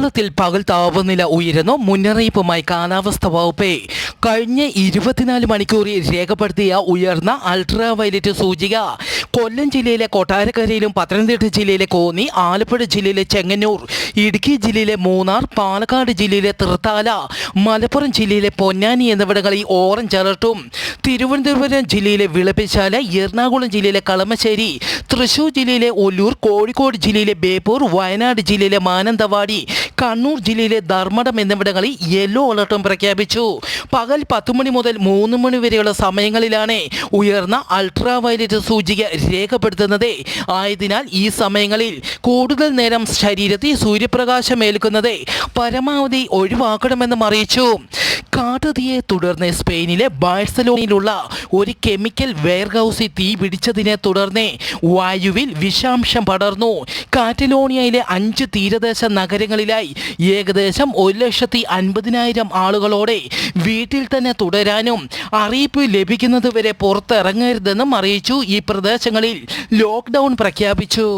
കേരളത്തിൽ പകൽ താപനില ഉയരുന്നു. മുന്നറിയിപ്പുമായി കാലാവസ്ഥ വകുപ്പ് കഴിഞ്ഞ ഇരുപത്തിനാല് മണിക്കൂറിൽ രേഖപ്പെടുത്തിയ ഉയർന്ന അൾട്രാവയലറ്റ് സൂചിക. കൊല്ലം ജില്ലയിലെ കൊട്ടാരക്കരയിലും പത്തനംതിട്ട ജില്ലയിലെ കോന്നി ആലപ്പുഴ ജില്ലയിലെ ചെങ്ങന്നൂർ ഇടുക്കി ജില്ലയിലെ മൂന്നാർ പാലക്കാട് ജില്ലയിലെ തൃത്താല മലപ്പുറം ജില്ലയിലെ പൊന്നാനി എന്നിവിടങ്ങളിൽ ഓറഞ്ച് അലർട്ടും. തിരുവനന്തപുരം ജില്ലയിലെ വിളപ്പിശാല എറണാകുളം ജില്ലയിലെ കളമശ്ശേരി തൃശൂർ ജില്ലയിലെ ഒല്ലൂർ കോഴിക്കോട് ജില്ലയിലെ ബേപ്പൂർ വയനാട് ജില്ലയിലെ മാനന്തവാടി കണ്ണൂർ ജില്ലയിലെ ധർമ്മടം എന്നിവിടങ്ങളിൽ യെല്ലോ അലർട്ടും പ്രഖ്യാപിച്ചു. പകൽ പത്ത് മണി മുതൽ മൂന്ന് മണി വരെയുള്ള സമയങ്ങളിലാണ് ഉയർന്ന അൾട്രാ വയലറ്റ് സൂചിക രേഖപ്പെടുത്തുന്നത്. ആയതിനാൽ ഈ സമയങ്ങളിൽ കൂടുതൽ നേരം ശരീരത്തിൽ സൂര്യപ്രകാശം ഏൽക്കുന്നത് പരമാവധി ഒഴിവാക്കണമെന്നും അറിയിച്ചു. കാട്ടുതീയെ തുടർന്ന് സ്പെയിനിലെ ബാഴ്സലോണയിലുള്ള ഒരു കെമിക്കൽ വെയർഹൌസിൽ തീ പിടിച്ചതിനെ തുടർന്ന് വായുവിൽ വിഷാംശം പടർന്നു. കാറ്റലോണിയയിലെ അഞ്ച് തീരദേശ നഗരങ്ങളിലായി ഏകദേശം ഒരു ലക്ഷത്തി അൻപതിനായിരം ആളുകളോടെ വീട്ടിൽ തന്നെ തുടരാനും അറിയിപ്പ് ലഭിക്കുന്നതുവരെ പുറത്തിറങ്ങരുതെന്നും അറിയിച്ചു ഈ പ്രദേശങ്ങളിൽ ലോക്ക്ഡൗൺ പ്രഖ്യാപിച്ചു.